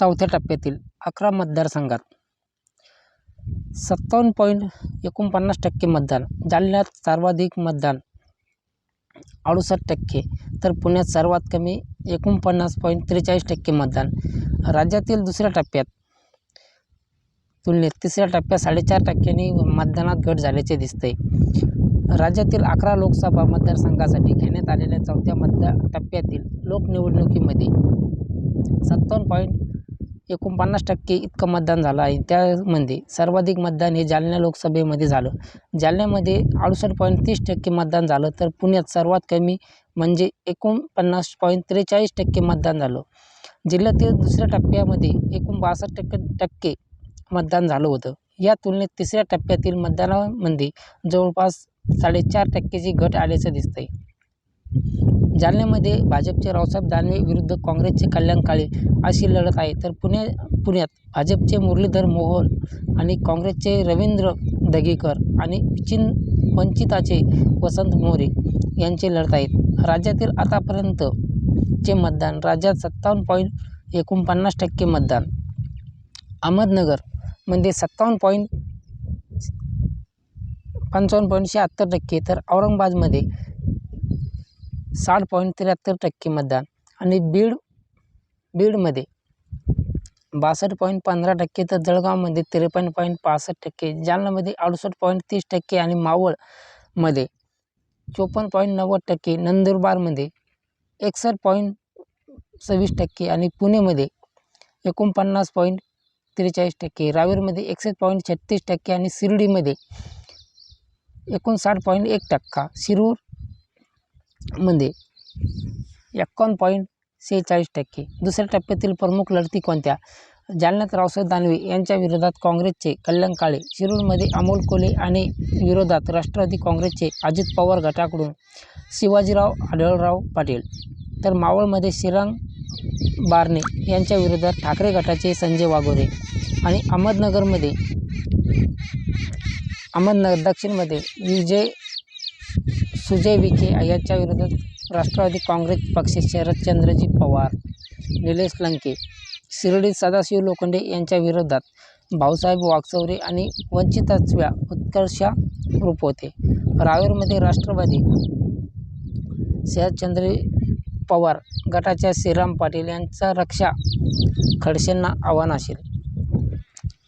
चौथ्या टप्प्यातील अकरा मतदारसंघात सत्तावन्न पॉईंट एकोणपन्नास टक्के मतदान जालन्यात सर्वाधिक मतदान अडुसष्ट टक्के तर पुण्यात सर्वात कमी एकोणपन्नास पॉईंट त्रेचाळीस टक्के मतदान. राज्यातील दुसऱ्या टप्प्यात तुलनेत तिसऱ्या टप्प्यात साडेचार टक्क्यांनी मतदानात घट झाल्याचे दिसते राज्यातील अकरा लोकसभा मतदारसंघासाठी घेण्यात आलेल्या चौथ्या मतदार टप्प्यातील लोकनिवडणुकीमध्ये सत्तावन्न पॉईंट एकोणपन्नास टक्के इतकं मतदान झालं आहे. त्यामध्ये सर्वाधिक मतदान हे जालना लोकसभेमध्ये झालं. जालन्यामध्ये अडुसष्ट पॉईंट तीस टक्के मतदान झालं तर पुण्यात सर्वात कमी म्हणजे एकोणपन्नास पॉईंट त्रेचाळीस टक्के मतदान झालं. जिल्ह्यातील दुसऱ्या टप्प्यामध्ये एकूण बासष्ट टक्के टक्के मतदान झालं होतं. या तुलनेत तिसऱ्या टप्प्यातील मतदानामध्ये जवळपास साडेचार टक्केची घट आल्याचं दिसतंय. जालन्यामध्ये भाजपचे रावसाहेब दानवे विरुद्ध काँग्रेसचे कल्याण काळे अशी लढत आहे. तर पुणे पुण्यात भाजपचे मुरलीधर मोहोळ आणि काँग्रेसचे रवींद्र दगेकर आणि चिन वंचिताचे वसंत मोरे यांचे लढत आहेत. राज्यातील आतापर्यंत चे मतदान राज्यात सत्तावन्न पॉईंट एकोणपन्नास टक्के मतदान. अहमदनगरमध्ये सत्तावन्न पॉईंट पंचावन्न पॉईंट शहात्तर टक्के. तर औरंगाबादमध्ये साठ पॉईंट त्र्याहत्तर टक्के मतदान आणि बीड बीडमध्ये बासष्ट पॉईंट पंधरा टक्के तर जळगावमध्ये त्रेपन्न पॉईंट पासष्ट टक्के जालनामध्ये अडुसष्ट पॉईंट तीस टक्के आणि मावळमध्ये चोपन्न पॉईंट नव्वद टक्के नंदुरबारमध्ये एकसष्ट पॉईंट सव्वीस टक्के आणि पुणेमध्ये एकोणपन्नास पॉईंट त्रेचाळीस टक्के रावेरमध्ये एकसष्ट पॉईंट छत्तीस टक्के आणि शिर्डीमध्ये एकोणसाठ पॉईंट एक टक्का शिरूर म्हणजे मध्ये एक्कावन्न पॉईंट सेहेचाळीस टक्के. दुसऱ्या टप्प्यातील प्रमुख लढती कोणत्या? जालन्यात रावसाहेब दानवे यांच्या विरोधात काँग्रेसचे कल्याण काळे शिरूरमध्ये अमोल कोले आणि विरोधात राष्ट्रवादी काँग्रेसचे अजित पवार गटाकडून शिवाजीराव आढळराव पाटील. तर मावळमध्ये शिरंग बारणे यांच्या विरोधात ठाकरे गटाचे संजय वाघोरे आणि अहमदनगरमध्ये अहमदनगर दक्षिणमध्ये विजय सुजय विखे यांच्या विरोधात राष्ट्रवादी काँग्रेस पक्ष शरदचंद्रजी पवार निलेश लंके शिर्डी सदाशिव लोखंडे यांच्या विरोधात भाऊसाहेब वागचौरे आणि वंचिताच्या उत्कर्षा रूप होते. रावेरमध्ये राष्ट्रवादी शरदचंद्र पवार गटाच्या श्रीराम पाटील यांचा रक्षा खडसेंना आव्हान असेल.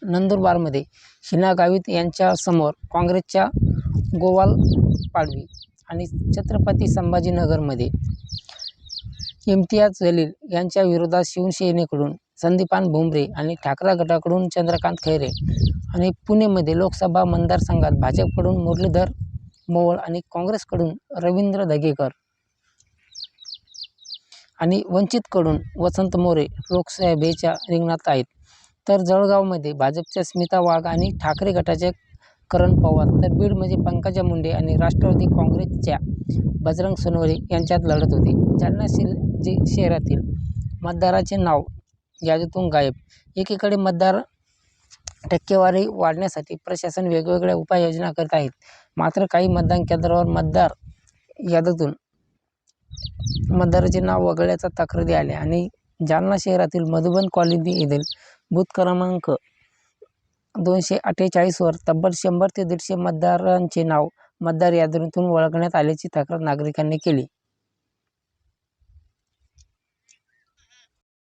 नंदुरबारमध्ये हिना गावित यांच्यासमोर काँग्रेसच्या गोवाल पाडवी आणि छत्रपती संभाजीनगरमध्ये इम्तियाज जलील यांच्या विरोधात शिवसेनेकडून संदीपान भुमरे आणि ठाकरा गटाकडून चंद्रकांत खैरे आणि पुणेमध्ये लोकसभा मतदारसंघात भाजपकडून मुरलीधर मोवळ आणि काँग्रेसकडून रवींद्र दगेकर आणि वंचितकडून वसंत मोरे लोकसभेच्या रिंगणात आहेत. तर जळगावमध्ये भाजपच्या स्मिता वाघ आणि ठाकरे गटाचे करण पवार. तर बीडमध्ये पंकजा मुंडे आणि राष्ट्रवादी काँग्रेसच्या बजरंग सोनवणे यांच्यात लढत होती. जालना शिल जे शहरातील मतदाराचे नाव यादीतून गायब. एकीकडे मतदार टक्केवारी वाढण्यासाठी प्रशासन वेगवेगळ्या उपाययोजना करत आहेत. मात्र काही मतदान केंद्रावर मतदार यादीतून मतदाराचे नाव वगळल्याच्या तक्रारी आल्या आणि जालना शहरातील मधुबन कॉलनी येथील बूथ क्रमांक दोनशे अठ्ठेचाळीसवर तब्बल शंभर ते दीडशे मतदारांचे नाव मतदार यादीतून वगळण्यात आल्याची तक्रार नागरिकांनी केली.